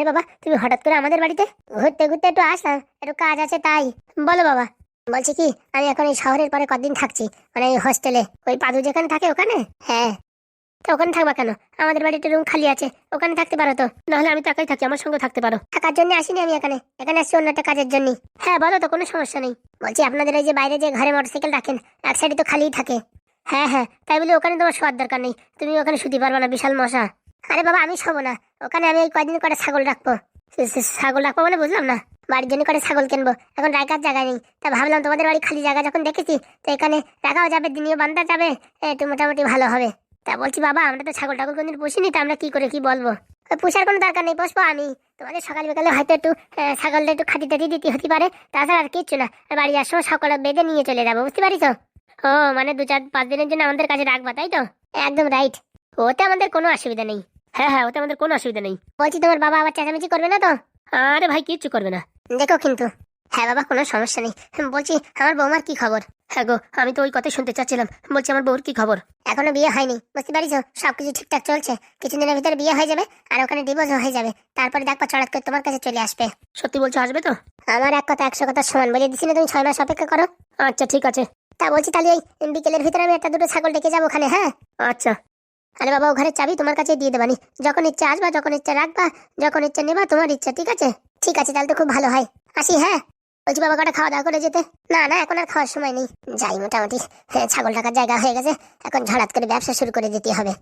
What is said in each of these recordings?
রে বাবা, তুমি হঠাৎ করে আমাদের বাড়িতে ঘুরতে ঘুরতে একটু আসলাম একটু কাজ আছে তাই। বলো বাবা, বলছি কি, আমি এখন এই শহরের পরে কদিন থাকছি মানে এই হোস্টেলে ওই পাদু যেখানে থাকে ওখানে? হ্যাঁ। তো ওখানে থাকবা কেন? আমাদের বাড়িতে রুম খালি আছে, ওখানে থাকতে পারো তো। নাহলে আমি তো একাই থাকি, আমার সঙ্গে থাকতে পারো। থাকার জন্য আসিনি আমি এখানে এখানে আসছি অন্য একটা কাজের জন্য। হ্যাঁ বলো তো, কোনো সমস্যা নেই। বলছি আপনাদের এই যে বাইরে যে ঘরে মোটরসাইকেল রাখেন, এক সাইডে তো খালিই থাকে। হ্যাঁ হ্যাঁ তাই বলে ওখানে তোমার শোয়ার দরকার নেই। তুমি ওখানে শুতে পারবে না, বিশাল মশা। আরে বাবা, আমি শোবো না। ওখানে আমি এই কয়দিন করে ছাগল রাখব। ছাগল রাখব মানে বুঝলাম না? বাড়ির জন্য করে ছাগল কিনবো। এখন রাখার জায়গা নেই। তা ভাবলাম তোমাদের বাড়ি খালি জায়গা যখন দেখেছি, তো এখানে রাখাও যাবে, দিনিও বান্ধা যাবে। একটু মোটামুটি ভালো হবে। তা বলছি, বাবা, আমরা তো ছাগল টাগল কোনদিন পুষিনি, তা আমরা কি করে কি বলব? পুষার কোনো দরকার নেই, পুষবো আমি। তোমাদের সকাল বিকালে হয়তো একটু ছাগলটা একটু খাতি টাতি দিতে হতে পারে। তাছাড়া আর কিচ্ছু না। বাড়ি সময় সকালে বেঁধে নিয়ে চলে যাব, বুঝতে পারিস ও মানে দু চার, পাঁচ দিনের জন্য আমাদের কাছে রাখবা, তাই তো? একদম রাইট ওতে আমাদের কোনো অসুবিধা নেই। হ্যাঁ হ্যাঁ ওতে আমাদের কোনো অসুবিধা নেই। বলছি তোমার বাবা আবার চেঁচামেচি করবে না তো? আরে ভাই কিচ্ছু করবে না। দেখো কিন্তু। হ্যাঁ বাবা কোনো সমস্যা নেই। বলছি আমার বৌমার কি খবর? হ্যাঁ গো আমি তো ওই কথাই শুনতে চাচ্ছিলাম। বলছি আমার বউর কি খবর? এখনও বিয়ে হয়নি। বুঝতে পারিস সবকিছু ঠিকঠাক চলছে। কিছুদিনের ভিতরে বিয়ে হয়ে যাবে আর ওখানে ডিভোর্স হয়ে যাবে। তারপরে দেখবা চড়াত করে তোমার কাছে চলে আসবে। সত্যি বলছো আসবে তো? আমার এক কথা একশো কথা সমান। বলে দিছি না তুমি ছয় মাস অপেক্ষা করো। আচ্ছা ঠিক আছে। তা বলছি তাহলে এই বিকেলের ভিতরে আমি একটা দুটো ছাগল ডেকে যাব ওখানে হ্যাঁ? আচ্ছা। আরে বাবা ও ঘরের চাবি তোমার কাছে দিয়ে দেবানি। যখন ইচ্ছা আসবা যখন ইচ্ছা রাখবা যখন ইচ্ছা নেবা তোমার ইচ্ছা ঠিক আছে? ঠিক আছে তাহলে তো খুব ভালো হয়। আসি হ্যাঁ? বলছি বাবা কটা খাওয়া দাওয়া করে যেতে? না না এখন আর খাওয়ার সময় নেই। যাই মোটামুটি হ্যাঁ, ছাগল টাকার জায়গা হয়ে গেছে। এখন ঝড়াত করে ব্যবসা শুরু করে দিতে হবে।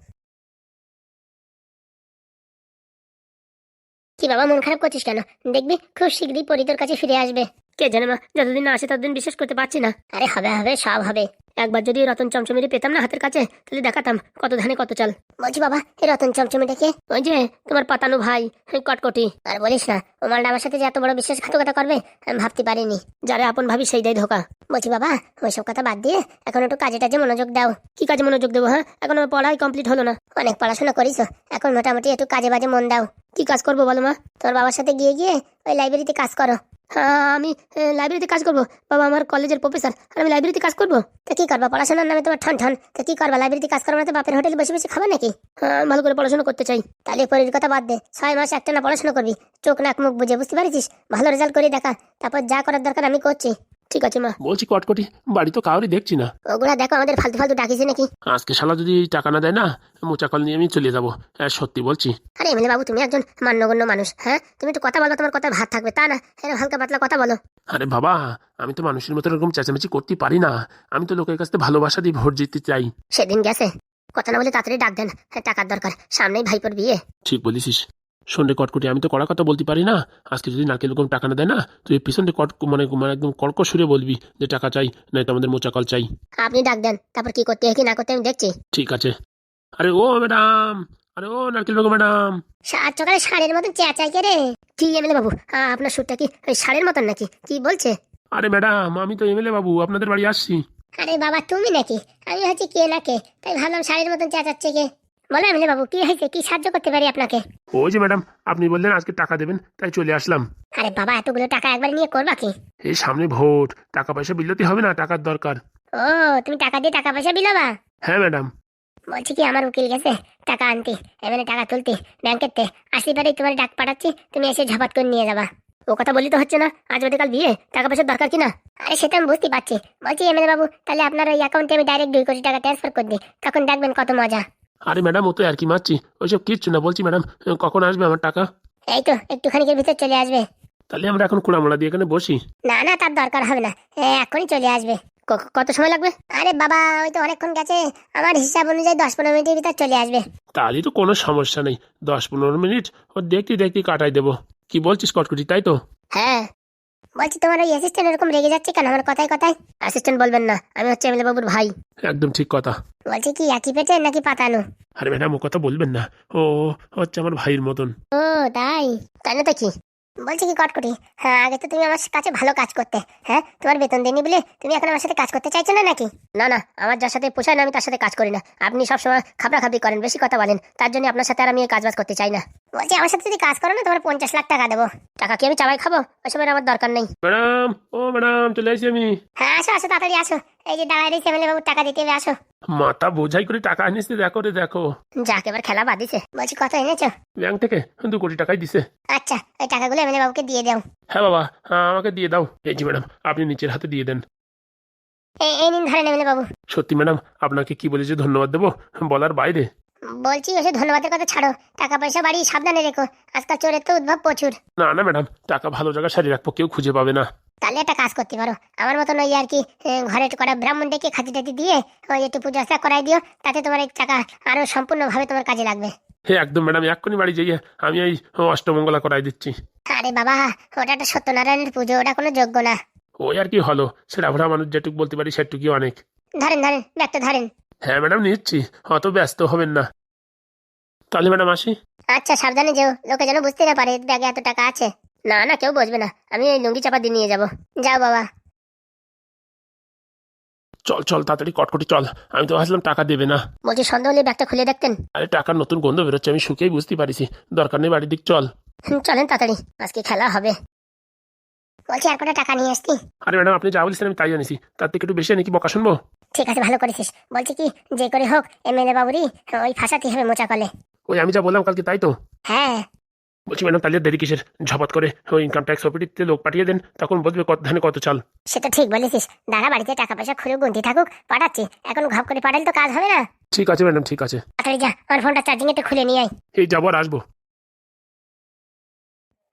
কি বাবা মন খারাপ করছিস কেন? দেখবি খুব শীঘ্রই পরি তোর কাছে ফিরে আসবে। কে জানে মা যতদিন না আসে ততদিন বিশ্বাস করতে পারছি না। আরে হবে হবে সব হবে। একবার যদি রতন চমচমেরি পেতাম না হাতের কাছে, তাহলে দেখাতাম কত ধানে কত চাল। বলছি বাবা, এই রতন চমচমে ডেকে ওই যে, তোমার পাতানো ভাই কটকটি। আর বলিস না ও মালটা সাথে যে এত বড় বিশ্বাসঘাতকতা করবে, আমি ভাবতে পারিনি। যারা আপন ভাবি সেই দেয় ধোকা। বলছি বাবা ওইসব কথা বাদ দিয়ে এখন একটু কাজে টাজে মনোযোগ দাও। কি কাজে মনোযোগ দেবো হ্যাঁ? এখন আমার পড়াই কমপ্লিট হলো না। অনেক পড়াশোনা করিস, এখন মোটামুটি একটু কাজে বাজে মন দাও। কি কাজ করব বলো মা? তোর বাবার সাথে গিয়ে গিয়ে ওই লাইব্রেরিতে কাজ করো। হ্যাঁ আমি লাইব্রেরিতে কাজ করব? বাবা আমার কলেজের প্রফেসর আর আমি লাইব্রেরিতে কাজ করব? তো কি করবা? পড়াশোনার নামে তোমার ঠন তো কি করবা? লাইব্রেরিতে কাজ করব না তো বাপের হোটেলে বসে বসে খাবে নাকি? হ্যাঁ ভালো করে পড়াশোনা করতে চাই। তাহলে পরের কথা বাদ দে। ছয় মাস একটা না পড়াশোনা করবি। চোখ নাক মুখ বুঝে, বুঝতে পারছিস? ভালো রেজাল্ট করে দেখা। তারপর যা করার দরকার আমি করছি। ঠিক আছে মা। বলছি কটকটি বাড়ি তো কাউরই দেখছি না। ওগুলা দেখো আমাদের ফালতু ফালতু ডাকিছে নাকি? আজকে শালা যদি টাকা না দেয় না মোচাকল নিয়ে আমি চলে যাব। হ্যাঁ সত্যি বলছি। আরে এমএলএ বাবু তুমি একজন মান্যগণ্য মানুষ হ্যাঁ? তুমি একটু কথা বলো তোমার কথা ভাত থাকবে তা না। হ্যাঁ হালকা পাতলা কথা বলো। আরে বাবা আমি তো মানুষের মতো এরকম চেঁচামেচি করতে পারি না। আমি তো লোকের কাছ থেকে ভালোবাসা দিয়ে ভোট জিততে চাই। সেদিন গেছে। কথা না বলে তাড়াতাড়ি ডাক দেন। হ্যাঁ, টাকার দরকার। সামনেই ভাইপোর বিয়ে। ঠিক বলিসিস সন্ধ্যে কটকটি আমি তো কড়া কথা বলতে পারি না। আজকে যদি নাকি এরকম টাকা না দেয় না তুই পিছনে কট মানে মানে একদম কর্কশ সুরে বলবি যে টাকা চাই নয়তো আমাদের মোচাকল চাই। আপনি ডাক দেন তারপর কি করতে হয় কি না করতে আমি দেখছি। ঠিক আছে। আরে ও ম্যাডাম আরে ও নারকেল বেগম ম্যাডাম। সাত সকালে ষাঁড়ের মতন চেঁচাই কে রে? কি এমএলএ বাবু? আপনার সুরটা কি ওই ষাঁড়ের মতন নাকি? কি বলছে? আরে ম্যাডাম আমি তো এমএলএ বাবু আপনাদের বাড়ি আসছি। আরে বাবা তুমি নাকি? আমি হচ্ছে কে না কে? তাই ভাবলাম ষাঁড়ের মতন চেঁচাচ্ছে কে। বলো এমএলএ বাবু কি হয়েছে? কি সাহায্য করতে পারি আপনাকে? ওই যে ম্যাডাম আপনি বললেন আজকে টাকা দেবেন তাই চলে আসলাম। আরে বাবা এতগুলো টাকা একবার নিয়ে করবা কি? এই সামনে ভোট টাকা পয়সা বিলতে হবে না টাকার দরকার। ও তুমি টাকা দিয়ে টাকা পয়সা বিলাবা? হ্যাঁ ম্যাডাম। বলছি কি আমার উকিল গেছে টাকা আনতে এবারে টাকা তুলতে ব্যাংকের তে আসতে পারে তোমার ডাক পাঠাচ্ছি তুমি এসে ঝাপাত করে নিয়ে যাবা। ও কথা বলি তো হচ্ছে না আজ কাল বিয়ে টাকা পয়সার দরকার কিনা আরে সেটা আমি বুঝতে পারছি। বলছি এমএলএ বাবু তাহলে আপনার ওই অ্যাকাউন্টে আমি ডাইরেক্ট দুই কোটি টাকা ট্রান্সফার করে দিই তখন দেখবেন কত মজা। আরে ম্যাডাম ও তো আর কি মারছি। ওইসব কিচ্ছু না বলছি ম্যাডাম কখন আসবে আমার টাকা? এই তো একটুখানিকের ভিতর চলে আসবে। তাহলে আমরা এখন কুড়ামোড়া দিয়ে এখানে বসি। না না তার দরকার হবে না। এখনই চলে আসবে। কত সময় লাগবে? আরে বাবা ওই তো অনেকক্ষণ গেছে। আমার হিসাব অনুযায়ী দশ পনেরো মিনিটের ভিতর চলে আসবে। তাহলে তো কোনো সমস্যা নেই। দশ পনেরো মিনিট ও দেখতে দেখতে কাটাই দেবো। কি বলছিস কটকুটি তাই তো? হ্যাঁ বলছি তোমার ওই অ্যাসিস্ট্যান্ট এরকম রেগে যাচ্ছে কেন? আমার কথায় কথায়? অ্যাসিস্ট্যান্ট বলবেন না আমি হচ্ছে এমএলএ বাবুর ভাই। একদম ঠিক কথা। বলছি কি একই পেটে নাকি পাতানো? আরে ম্যাডাম ও কথা বলবেন না। ও হচ্ছে আমার ভাইয়ের মতন। ও তাই? তাই না তো কি? বলছি কি কটকটি হ্যাঁ আগে তো তুমি আমার কাছে ভালো কাজ করতে। হ্যাঁ তোমার বেতন দেনি বলে তুমি এখন আমার সাথে কাজ করতে চাইছো না নাকি? না না আমার যার সাথে পোষায় না আমি তার সাথে কাজ করি না। আপনি সবসময় খাবরা খাবরি করেন বেশি কথা বলেন। তার জন্য আপনার সাথে আর আমি এই কাজবাজ করতে চাই না। বলছি আমার সাথে যদি কাজ করো না তোমার পঞ্চাশ লাখ টাকা দেবো। টাকা কি আমি চাবাই খাব? ওইসবের আমার দরকার নেই। ম্যাডাম ও ম্যাডাম চলে আসি আমি। হ্যাঁ আসো আসো তাড়াতাড়ি আসো। এই যে দাঁড়াই রয়েছে এমএলএ বাবু টাকা দিতে হবে আসো। মাথা বোঝাই করে টাকা আনিস দেখো রে দেখো। যাক এবার খেলা বাদিছে বলছি কত এনেছো? ব্যাংক থেকে দু কোটি টাকাই দিছে। আচ্ছা ওই টাকাগুলো এমএলএ বাবুকে দিয়ে দাও। হ্যাঁ বাবা হ্যাঁ, আমাকে দিয়ে দাও। এই জি ম্যাডাম আপনি নিচের হাতে দিয়ে দেন। এই এই নিন ধরেন এমএলএ বাবু। সত্যি ম্যাডাম আপনাকে কি বলে যে ধন্যবাদ দেবো? বলার বাইরে। বলছি ওসব ধন্যবাদের কথা ছাড়ো। টাকা পয়সা বাড়ি সাবধানে রেখো। আজকাল চোরের তো উদ্ভব প্রচুর। না না ম্যাডাম টাকা ভালো জায়গায় সারিয়ে রাখব কেউ খুঁজে পাবে না। তাহলে একটা কাজ করতে পারো। আমার মতন ওই আর কি ঘরে করা ব্রাহ্মণ ডেকে খাতি টাতি দিয়ে ওই একটু পূজা অর্চনা করাই দিও তাতে তোমার এই টাকা আরও সম্পূর্ণভাবে তোমার কাজে লাগবে। হে একদম ম্যাডাম এক্ষুনি বাড়ি যাইয়ে আমি এই অষ্টমঙ্গলা করাই দিচ্ছি। আরে বাবা ওটা একটা সত্যনারায়ণের পুজো ওটা কোনো যোগ্য না। ওই আর কি হলো সেটা ভরা মানুষ যেটুকু বলতে পারি সেটুকুই অনেক। ধরেন ধরেন ব্যাগটা ধরেন। হ্যাঁ ম্যাডাম নিচ্ছি। অত ব্যস্ত হবেন না। তাহলে ম্যাডাম আসি। আচ্ছা সাবধানে যেও। লোকে যেন বুঝতে না পারে ব্যাগে এত টাকা আছে। না না কেউ বসবে না। আমি এই লুঙ্গি চাপা দিয়ে নিয়ে যাব। যাও বাবা। চল চল তাড়াতাড়ি কটকটি চল। আমি তো ভাবছিলাম টাকা দেবে না। বলছি সন্ধ্যা হলে ব্যাগটা খুলে দেখতেন। আরে টাকার নতুন গন্ধ বেরোচ্ছে আমি শুকেই বুঝতে পারিছি। দরকার নেই বাড়ির দিক চল। চলেন তাড়াতাড়ি। আজকে খেলা হবে। বলছি আর কটা টাকা নিয়ে আসতি? আরে ম্যাডাম আপনি যা বলছেন আমি তাই জানিছি তার থেকে একটু বেশি নাকি বকা শুনব? ঠিক আছে ভালো করেছিস। বলছি কি যে করে হোক এমএলএ বাবুরই ওই ফাঁসাতে হবে মোচা কলে। ওই আমি যা বললাম কালকে তাই তো? হ্যাঁ। বলছি ম্যাডাম তাহলে দেরি কিসের? ঝপাত করে ওই ইনকাম ট্যাক্স অফিসে লোক পাঠিয়ে দেন তখন বলবে কত ধানে কত চাল। সেটা ঠিক বলেছিস। দাদা বাড়িতে টাকা পয়সা খুলে গুনতি থাকুক পাঠাচ্ছি। এখন ঘপ করে পাঠালে তো কাজ হবে না। ঠিক আছে ম্যাডাম ঠিক আছে। তাড়াতাড়ি যা আমার ফোনটা চার্জিং একটু খুলে নিয়ে আয়। এই যাব আর আসব।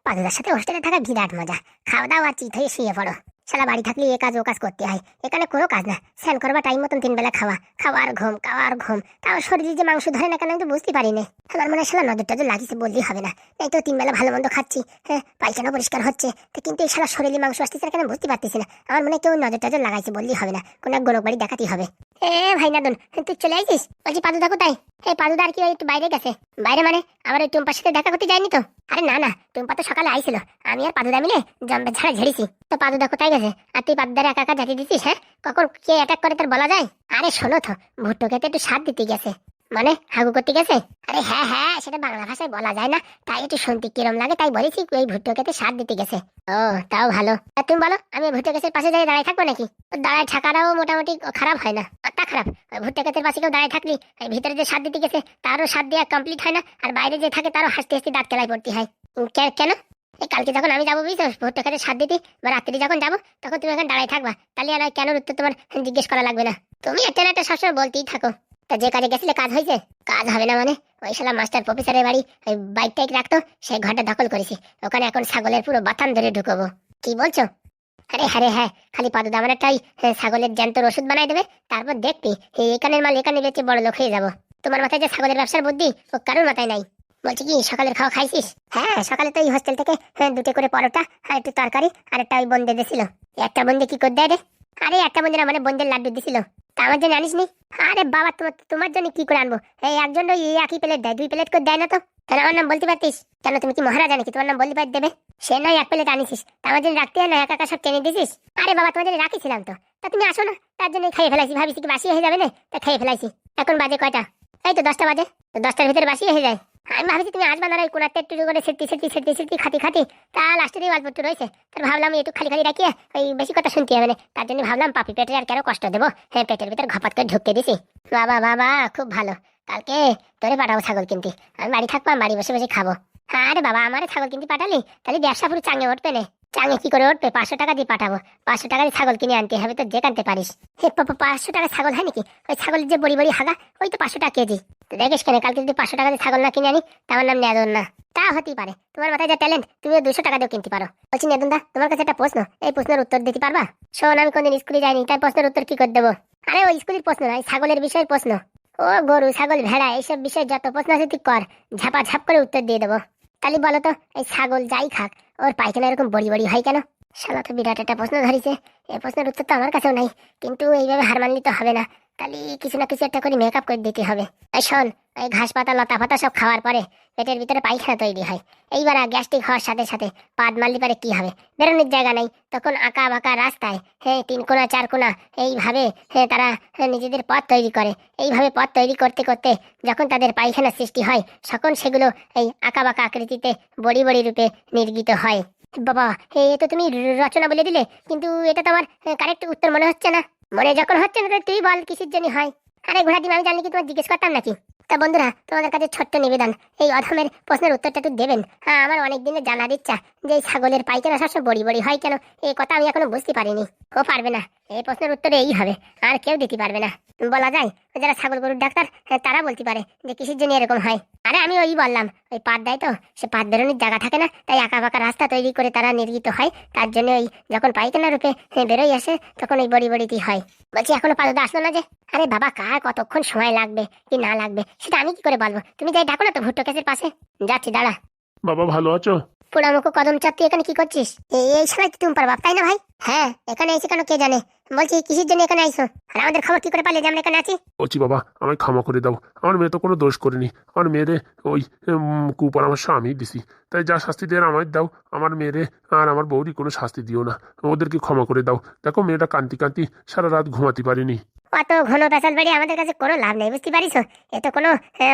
পাদুদার সাথে হোস্টেলে থাকা বিরাট মজা। খাওয়া দাওয়া চিত হয়ে শুয়ে পড়ো। সারা বাড়ি থাকলে এ কাজ, ও কাজ করতে হয়। এখানে কোনো কাজ না। স্নান করবা টাইম মতন তিন বেলা খাওয়া। খাওয়ার ঘুম খাওয়ার ঘুম। তাও শরীরে যে মাংস ধরে না কেন আমি তো বুঝতে পারি না আমার মনে হয় শালা নজর টজর লাগিয়েছে, বললেই হবে না। এই তো তিন বেলা ভালো মন্দ খাচ্ছি। হ্যাঁ পায়খানা পরিষ্কার হচ্ছে। তো কিন্তু এই শালা শরীরে মাংস আসতেছে না কেন বুঝতে পারতেছি না। আমার মনে হয় কেউ নজর টজর লাগাইছে, বললেই হবে না। কোনো এক গোলক বাড়ি দেখাতেই হবে। এ ভাই নাদন, তুই চলে আসিস বলছি পাদুদা কোথায়? পাদুদা আর কি একটু বাইরে গেছে। বাইরে মানে? আবার ওই টুম্পার সাথে দেখা করতে যায়নি তো? আরে না না, টুম্পা তো সকালে আইছিল। আমি আর পাদুদা মিলে জম্বে ঝাড়া ঝেড়েছি। তো পাদুদা কোথায় গেছে? আর তুই পাদুদারে একা একা ঝাঁটি দিছিস হ্যাঁ? কখন কে অ্যাটাক করে তোর বলা যায়? আরে শোনো তো ভুট্টো খেতে একটু স্বাদ দিতে গেছে। মানে হাগু করতে গেছে? আরে হ্যাঁ হ্যাঁ সেটা বাংলা ভাষায় বলা যায় না। তাই একটু শুনতে কিরম লাগে, তাই বলেছি ওই ভুট্টো খেতে স্বাদ দিতে গেছে। ও, তাও ভালো। আর তুমি বলো, আমি ভুট্টো গাছের পাশে যাই দাঁড়ায় থাকব নাকি? দাঁড়ায় থাকাটাও মোটামুটি খারাপ হয় না। তা খারাপ ভুট্টো গাছের পাশে কেউ দাঁড়ায় থাকলি, এই ভিতরে যে স্বাদ দিতে গেছে, তারও স্বাদ দেওয়া কমপ্লিট হয় না, আর বাইরে যে থাকে, তারও হাসতে হাসতে দাঁত কেলায় পড়তে হয়। কেন? এই কালকে যখন আমি যাব, বুঝছ ভুট্টো খেতে স্বাদ দিতে, বা রাত্রি যখন যাব, তখন তুমি এখন দাঁড়ায় থাকবা। তাহলে আর কেন উত্তর তোমার জিজ্ঞেস করা লাগবে না? তুমি একটা না একটা সবসময় বলতেই থাকো। তা যে কাজে গেছিলে কাজ হয়েছে? কাজ হবে না মানে? ওই শালা মাস্টার প্রফেসরের বাড়ি ওই বাইক টাইক রাখতো সেই ঘরটা দখল করেছি। ওখানে এখন ছাগলের পুরো বাথান ধরে ঢুকবো। কি বলছো? আরে হ্যাঁ হ্যাঁ খালি পাদু দামের একটাই হ্যাঁ, ছাগলের জ্যান্তর ওষুধ বানাই দেবে তারপর দেখবি এখানের মাল এখানে বেঁচে বড় লোক হয়ে যাব। তোমার মাথায় যে ছাগলের ব্যবসার বুদ্ধি ও কারোর মাথায় নাই? বলছি কি সকালের খাওয়া খাইছিস? হ্যাঁ সকালে তো এই হোস্টেল থেকে হ্যাঁ, দুটো করে পরোটা আর একটু তরকারি আর একটা ওই বন্দে দিছিল। একটা বন্দে কি করে দেয় রে? আরে একটা বন্দে না মানে বন্দের লাড্ডু দিছিল। তা আমার জন্য আনিস নি আরে বাবা তোমার তোমার জন্য কি করে আনব? এই একজন ওই একই প্লেট দেয়, দুই প্লেট করে দেয় না তো? কেন আমার নাম বলতে পারতিস? কেন তুমি কি মহারাজা নাকি? তোমার নাম বলতে পার, দেবে? সে নয় এক প্লেট আনিছিস। তা আমার জন্য রাখতে না, একা একা সব টেনে দিছিস? আরে বাবা, তোমার জন্য রাখিছিলাম তো। তা তুমি আসো না, তার জন্য খেয়ে ফেলাইছি। ভাবিছি কি বাসি হয়ে যাবে না? তা খেয়ে ফেলাইছি। এখন বাজে কয়টা? এই তো দশটা বাজে। তো দশটার ভিতরে বাসি হয়ে যায়। আমি ভাবছি তুমি আসবা না কোন একটা একটু করে সেটি সেটি সেটি সেটি খাতি খাতি তা লাস্টে দিয়ে অল্প একটু রয়েছে, তার ভাবলাম একটু খালি খালি রাখিয়ে, ওই বেশি কথা শুনতে হবে না। তার জন্য ভাবলাম পাপি পেটে আর কেন কষ্ট দেবো? হ্যাঁ পেটের ভিতর ঘপাত করে ঢুকতে দিছি। বাবা বাবা, খুব ভালো। কালকে তোরে পাঠাবো ছাগল কিনতে। আমি বাড়ি থাকব বাড়ি বসে বসে খাব। হ্যাঁ আরে বাবা, আমারে ছাগল কিনতে পাঠালি? তাহলে ব্যবসা পুরো চাঙে উঠবে না। চাঙে কি করে উঠবে? পাঁচশো টাকা দিয়ে পাঠাবো। পাঁচশো টাকা দিয়ে ছাগল কিনে আনতে হবে তো, যে কানতে পারিস। পাঁচশো টাকা ছাগল হয় নাকি? ওই ছাগলের যে বড়ি বড়ি হাগা, ওই তো পাঁচশো টাকা কেজি। তো দেখিস কেন, কালকে যদি পাঁচশো টাকা দিয়ে ছাগল না কিনে আনি, তার নাম নেদন না। তা হতেই পারে। তোমার মাথায় যা ট্যালেন্ট তুমিও দুশো টাকা দিয়ে কিনতে পারো। বলছি নেদন দা, তোমার কাছে একটা প্রশ্ন। এই প্রশ্নের উত্তর দিতে পারবা? শোন, আমি কোনদিন স্কুলে যাইনি, তাই প্রশ্নের উত্তর কি করে দেবো? আরে, ওই স্কুলের প্রশ্ন নয় ছাগলের বিষয়ের প্রশ্ন। ও গরু, ছাগল, ভেড়া, এইসব বিষয়ে যত প্রশ্ন আছে তুই কর। ঝাপা ঝাপ করে উত্তর দিয়ে দেবো। তাহলে বলো তো, এই ছাগল যাই খাক, ওর পায়খানা এরকম বড়ি বড়ি হয় কেন? শালা তো বিরাট একটা প্রশ্ন ধরেছে। এই প্রশ্নের উত্তর তো আমার কাছেও নাই, কিন্তু এইভাবে হার মানলে তো হবে না। তাহলে কিছু না কিছু একটা করে মেকআপ করে দিতে হবে। শোন, এই ঘাস পাতা লতা পাতা সব খাওয়ার পরে পেটের ভিতরে পায়খানা তৈরি হয়। এইবার গ্যাস্ট্রিক হওয়ার সাথে সাথে পাদ মারলি পারে কি হবে? বেরোনোর জায়গা নেই, তখন আঁকা বাঁকা রাস্তায় হ্যাঁ তিন কোনা, চার কোনা, এইভাবে হ্যাঁ তারা নিজেদের পথ তৈরি করে। এইভাবে পথ তৈরি করতে করতে যখন তাদের পায়খানা সৃষ্টি হয়, তখন সেগুলো এই আঁকা বাঁকা আকৃতিতে বড়ি বড়ি রূপে নির্গিত হয়। বাবা এ তো তুমি রচনা বলে দিলে, কিন্তু এটা তো আমার কারেক্ট উত্তর মনে হচ্ছে না। মনে যখন হচ্ছে না তুই বল কিসের জন্য হয়? আরে ঘোড়া দিন আমি জানি কি তোমার জিজ্ঞেস করতাম নাকি? তা বন্ধুরা, তোমাদের কাছে ছোট্ট নিবেদন, এই অধমের প্রশ্নের উত্তরটা একটু দেবেন। হ্যাঁ আমার অনেক দিনের জানার ইচ্ছা যে ছাগলের পাইকারা সবসময় বড়ি বড়ি হয় কেন? এই কথা আমি এখনও বুঝতে পারিনি। ও পারবে না। এই প্রশ্নের উত্তর এই হবে আর কেউ দিতে পারবে না। বলা যায় যারা ছাগল গরুর ডাক্তার হ্যাঁ, তারা বলতে পারে যে কিসের জন্য এরকম হয়। আরে আমি ওই বললাম ওই পাত দেয় তো সে পাত বেরোনোর জায়গা থাকে না তাই আঁকা বাঁকা রাস্তা তৈরি করে তারা নির্গিত হয়। তার জন্য ওই যখন পায়খানা রূপে হ্যাঁ, বেরোই আসে তখন ওই বড়ি বড়িটি হয়। বলছি এখনও পাদুদা আসলো না যে? আরে বাবা কার কতক্ষণ সময় লাগবে কি না লাগবে সেটা আমি কি করে বলব? তুমি যাই ডাকো না তো ভুট্টো কেসের পাশে। যাচ্ছি দাঁড়া। বাবা ভালো আছো? পোড়ামুখো কদম চাপ তুই এখানে কি করছিস? এই তুই টুম্পার বাপ তাই না ভাই? হ্যাঁ এখানে এসে কেন কে জানে? বলছি, কিসের জন্য এখানে আইসো? আর আমাদের খবর কি করে পারলে যে আমরা এখানে আছি? বলছি, বাবা, আমায় ক্ষমা করে দাও। আমার মেয়ে তো কোনো দোষ করেনি। আমার মেয়েরে ওই কুপরামর্শ আমি দিছি। তাই যা শাস্তি দেওয়ার আমায় দাও। আমার মেয়েরে আর আমার বৌরি কোনো শাস্তি দিও না। ওদেরকে ক্ষমা করে দাও। দেখো, মেয়েটা কান্তি কান্তি সারা রাত ঘুমাতে পারিনি। অত ঘন পেশাল বাড়ি আমাদের কাছে কোনো লাভ নেই বুঝতে পারিস? এ তো কোনো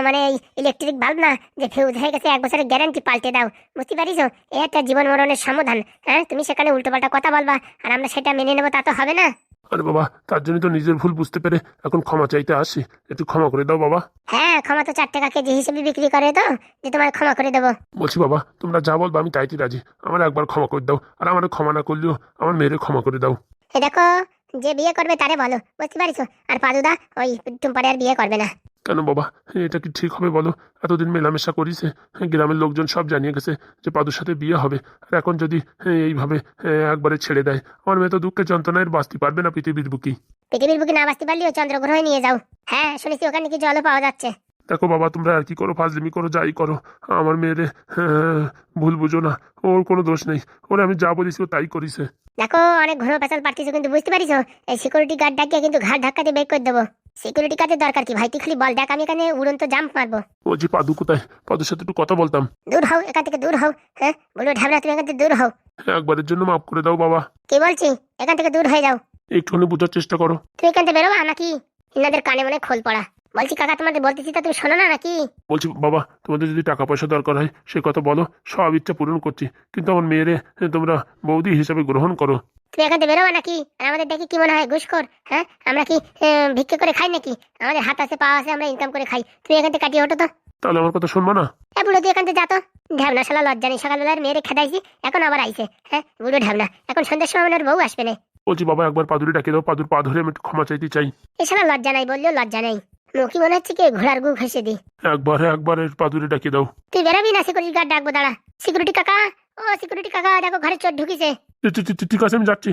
মানে ইলেকট্রিক বাল্ব না যে ফিউজ হয়ে গেছে এক বছরের গ্যারান্টি পাল্টে দাও বুঝতে পারিস? এ একটা জীবন মরণের সমাধান হ্যাঁ? তুমি সেখানে উল্টোপাল্টা কথা বলবা আর আমরা সেটা মেনে নেব তা তো হবে না। আরে বাবা তার জন্য তো নিজের ভুল বুঝতে পেরে এখন ক্ষমা চাইতে আসি। একটু ক্ষমা করে দাও বাবা। হ্যাঁ ক্ষমা তো চার টাকা কেজি হিসেবে বিক্রি করে তো যে তোমার ক্ষমা করে দেবো। বলছি বাবা তোমরা যা বলব আমি তাইতে রাজি। আমার একবার ক্ষমা করে দাও আর আমার ক্ষমা না করলেও আমার মেয়েরে ক্ষমা করে দাও। এ দেখো যে বিয়ে করবে তারে বলো বুঝতে পারিস আর পাদুদা ওই টুম্পারে আর বিয়ে করবে না। কেন বাবা? এটা কি ঠিক হবে বলো? এতদিন মেলামেশা করিছে গ্রামের লোকজন সব জানিয়ে গেছে যে পাদুর সাথে বিয়ে হবে। আর এখন যদি হ্যাঁ, এইভাবে হ্যাঁ, একবারে ছেড়ে দেয় আমার মেয়ে তো দুঃখের যন্ত্রণায় বাঁচতে পারবে না পৃথিবীর বুকি। পৃথিবীর বুকে না বাঁচতে পারলেও চন্দ্রগ্রহে নিয়ে যাও। হ্যাঁ শুনেছি ওখানে কি জলও পাওয়া যাচ্ছে। দেখো বাবা তোমরা আর কি করো? ফাজলিমি করো যাই করো। আমার মেয়েরে হ্যাঁ, ভুল বুঝো না। ওর কোনো দোষ নেই। ওরে আমি যা বলিস ও তাই করিছে। দেখো অনেক ঘন পেশাল পাঠিয়েছো কিন্তু বুঝতে পারিস এই সিকিউরিটি গার্ড ডাকিয়ে কিন্তু ঘাট ধাক্কা দিয়ে বের করে দেবো। সিকিউরিটি গার্ডের দরকার কি? ভাই তুই খালি বল দেখ আমি এখানে উড়ন্ত জাম্প মারবো। ও যে পাদু কোথায়? পাদুর সাথে একটু কথা বলতাম। দূর হও এখান থেকে দূর হও হ্যাঁ? বলো ঢাবনা তুমি এখান থেকে দূর হও। একবারের জন্য মাফ করে দাও বাবা। কি বলছি? এখান থেকে দূর হয়ে যাও। একটুখানি বোঝার চেষ্টা করো। তুমি এখান থেকে বেরোবা? নাকি ইনাদের কানে মনে খোল পড়া? বলছি কাকা তোমাদের বলতেছি তা তুমি শোনো না নাকি? বলছি বাবা তোমাদের যদি টাকা পয়সা দরকার হয় সে কথা বলো সব ইচ্ছা পূরণ করছি। কিন্তু আমার মেয়েরে তোমরা বৌদি হিসাবে গ্রহণ করো। তুমি এখান থেকে বেরোবা নাকি? আর আমাদের দেখি কি মনে হয় ঘুষখোর হ্যাঁ? আমরা কি ভিক্ষে করে খাই নাকি? আমাদের হাত আছে পা আছে আমরা ইনকাম করে খাই। তুমি এখান থেকে কাটিয়ে ওঠো তো। তাহলে আমার কথা শুনব না? এ বুড়ো তুই এখান থেকে যাতো ঢ্যাবনা শালা লজ্জা নেই। সকালবেলার মেয়েরে খেদাইছি এখন আবার আইছে হ্যাঁ? বুড়ো ঢ্যাবনা। এখন সন্ধ্যের সময় আমার বউ আসবে না। বলছি বাবা একবার পাদুরি ডাকে দাও পাদুর পা ধরে আমি ক্ষমা চাইতে চাই। এ শালা লজ্জা নাই বললেও লজ্জা নেই। মুখি মনে হচ্ছে কি ঘোড়ার গু ঘষে দি একবারে একবারে পাদুরি ডাকে দাও। তুই বেরাবি না সিকিউরিটি গার্ড ডাকবো দাঁড়া। সিকিউরিটি কাকা ও সিকিউরিটি কাকা দেখো ঘরে চোর ঢুকিছে। ঠিক- আছে আমি যাচ্ছি।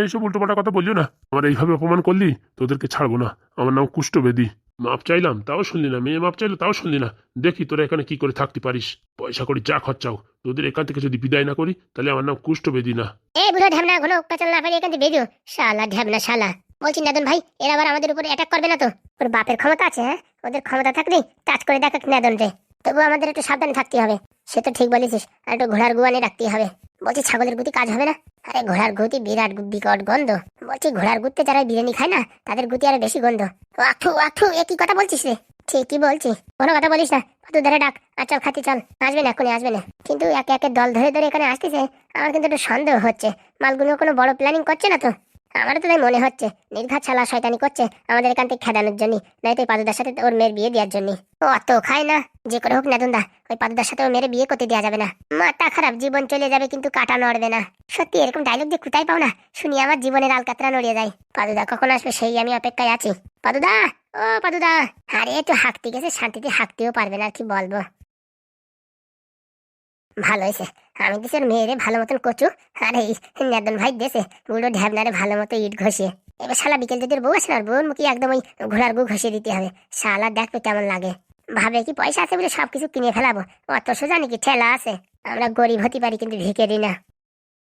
এইসব উল্টো পাল্টা কথা বলিও না। আমার এইভাবে অপমান করলি তোদেরকে ছাড়বো না। আমার নাম কুষ্ঠবেদী মাপ চাইলাম তাও শুনলি না। মেয়ে মাপ চাইলো তাও শুনলি না। দেখি তোরা এখানে কি করে থাকতে পারিস। পয়সা করি যা খরচাও। তোদের এখান থেকে যদি বিদায় না করি তাহলে আমার নাম কুষ্ঠবেদী না। এ বুড়ো ঢ্যাবনা ঘন পেছাল না ফেলে এখান থেকে বেরিও। শালা ঢ্যাবনা শালা। বলছি, নাদন ভাই, এরা আবার আমাদের উপর অ্যাটাক করবে না তো? ওর বাপের ক্ষমতা আছে হ্যাঁ? ওদের ক্ষমতা থাকলে টাচ করে দেখাক নাদন রে। তবু আমাদের একটু সাবধানে থাকতে হবে। সে তো ঠিক বলেছিস, আর একটু ঘোড়ার গুয়ানে রাখতে হবে। বলছি, ছাগলের গুতি কাজ হবে না? আরে, ঘোড়ার গুতি বিরাট বিকট গন্ধ। বলছি, ঘোড়ার গুতে যারা বিরিয়ানি খায় না, তাদের গুতি আরও বেশি গন্ধ। আঠু আঠু এ কি কথা বলছিস রে? ঠিকই বলছি। কোনো কথা বলিস না। তুই ধরে ডাক। আর চল খাতি চল। আসবে না এখনই আসবে না। কিন্তু একে একে দল ধরে ধরে এখানে আসতেছে, আমার কিন্তু একটু সন্দেহ হচ্ছে। মালগুলো কোনো বড় প্ল্যানিং করছে না তো? আমারও তো তাই মনে হচ্ছে, নির্ঘাত ছালা শয়তানি করছে আমাদের এখান থেকে খেদানোর জন্য নয়তো ওই পাদুদার সাথে ওর মেয়ের বিয়ে দেওয়ার জন্য। ও অত খায় না, যে করে হোক নাদুন্দা ওই পাদুদার সাথে ওর মেয়ের বিয়ে করতে দেওয়া যাবে না। মাথা খারাপ, জীবন চলে যাবে কিন্তু কাটা নড়বে না। সত্যি এরকম ডায়লগ দিয়ে কোথায় পাও না, শুনি আমার জীবনের আল আলকাতরা নড়িয়ে যায়। পাদুদা কখন আসবে সেই আমি অপেক্ষায় আছি। পাদুদা, ও পাদুদা, আরে একটু হাঁকতে গেছে, শান্তিতে হাঁকতেও পারবে না আর কি বলব। ভালো হয়েছে। আমি ওর মেয়েরে ভালো মতন কচু। আর এই নেদন ভাই দেশে বুড়ো ঢ্যাবনারে ভালো মতো ইট ঘষিয়ে এবার শালা বিকেল যদি বউ আসে না বউর মুখে একদম ওই ঘোড়ার গু ঘষিয়ে দিতে হবে। শালা দেখবে কেমন লাগে। ভাবে কি পয়সা আছে বলে সবকিছু কিনে ফেলাবো? অত সোজা নাকি ঠেলা আছে? আমরা গরিব হতে পারি কিন্তু ভিকেরি না।